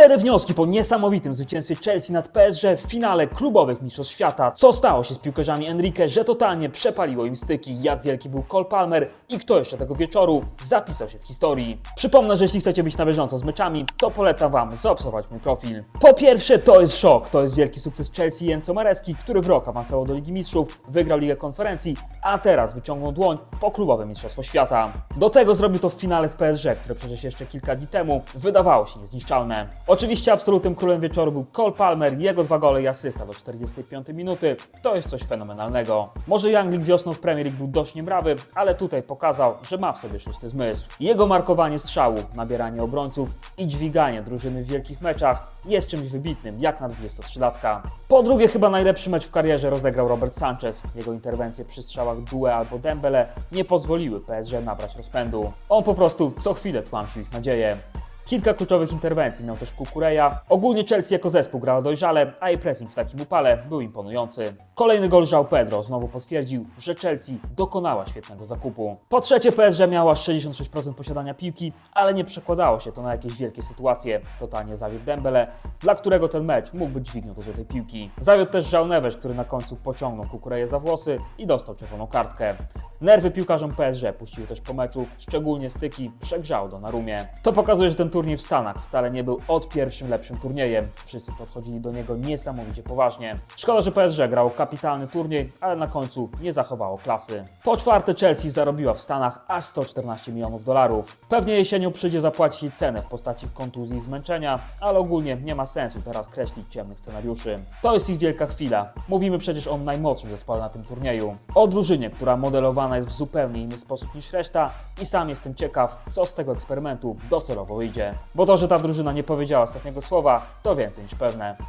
Cztery wnioski po niesamowitym zwycięstwie Chelsea nad PSG w finale klubowych Mistrzostw Świata. Co stało się z piłkarzami Enrique, że totalnie przepaliło im styki, jak wielki był Cole Palmer i kto jeszcze tego wieczoru zapisał się w historii. Przypomnę, że jeśli chcecie być na bieżąco z meczami, to polecam Wam zaobserwować mój profil. Po pierwsze, to jest szok. To jest wielki sukces Chelsea i Enzo który w rok awansował do Ligi Mistrzów, wygrał Ligę Konferencji, a teraz wyciągnął dłoń po klubowe Mistrzostwo Świata. Do tego zrobił to w finale z PSG, które przecież jeszcze kilka dni temu wydawało się niezniszczalne. Oczywiście absolutnym królem wieczoru był Cole Palmer, jego dwa gole i asysta do 45 minuty. To jest coś fenomenalnego. Może Younglik wiosną w Premier League był dość niemrawy, ale tutaj pokazał, że ma w sobie szósty zmysł. Jego markowanie strzału, nabieranie obrońców i dźwiganie drużyny w wielkich meczach jest czymś wybitnym, jak na 23-latka. Po drugie, chyba najlepszy mecz w karierze rozegrał Robert Sanchez. Jego interwencje przy strzałach Due albo Dembele nie pozwoliły PSG nabrać rozpędu. On po prostu co chwilę tłamsił ich nadzieję. Kilka kluczowych interwencji miał też Kukureja. Ogólnie Chelsea jako zespół grała dojrzale, a jej pressing w takim upale był imponujący. Kolejny gol João Pedro znowu potwierdził, że Chelsea dokonała świetnego zakupu. Po trzecie PSG miała 66% posiadania piłki, ale nie przekładało się to na jakieś wielkie sytuacje. Totalnie zawiódł Dembele, dla którego ten mecz mógł być dźwignią do złotej piłki. Zawiódł też João Neves, który na końcu pociągnął Kukureję za włosy i dostał czerwoną kartkę. Nerwy piłkarzom PSG puściły też po meczu, szczególnie styki przegrzały do Narumie. To pokazuje, że ten turniej w Stanach wcale nie był od pierwszym lepszym turniejem. Wszyscy podchodzili do niego niesamowicie poważnie. Szkoda, że PSG grało kapitalny turniej, ale na końcu nie zachowało klasy. Po czwarte Chelsea zarobiła w Stanach aż 114 milionów dolarów. Pewnie jesienią przyjdzie zapłacić cenę w postaci kontuzji i zmęczenia, ale ogólnie nie ma sensu teraz kreślić ciemnych scenariuszy. To jest ich wielka chwila. Mówimy przecież o najmłodszym zespole na tym turnieju. O drużynie, która modelowana jest w zupełnie inny sposób niż reszta i sam jestem ciekaw, co z tego eksperymentu docelowo wyjdzie. Bo to, że ta drużyna nie powiedziała ostatniego słowa, to więcej niż pewne.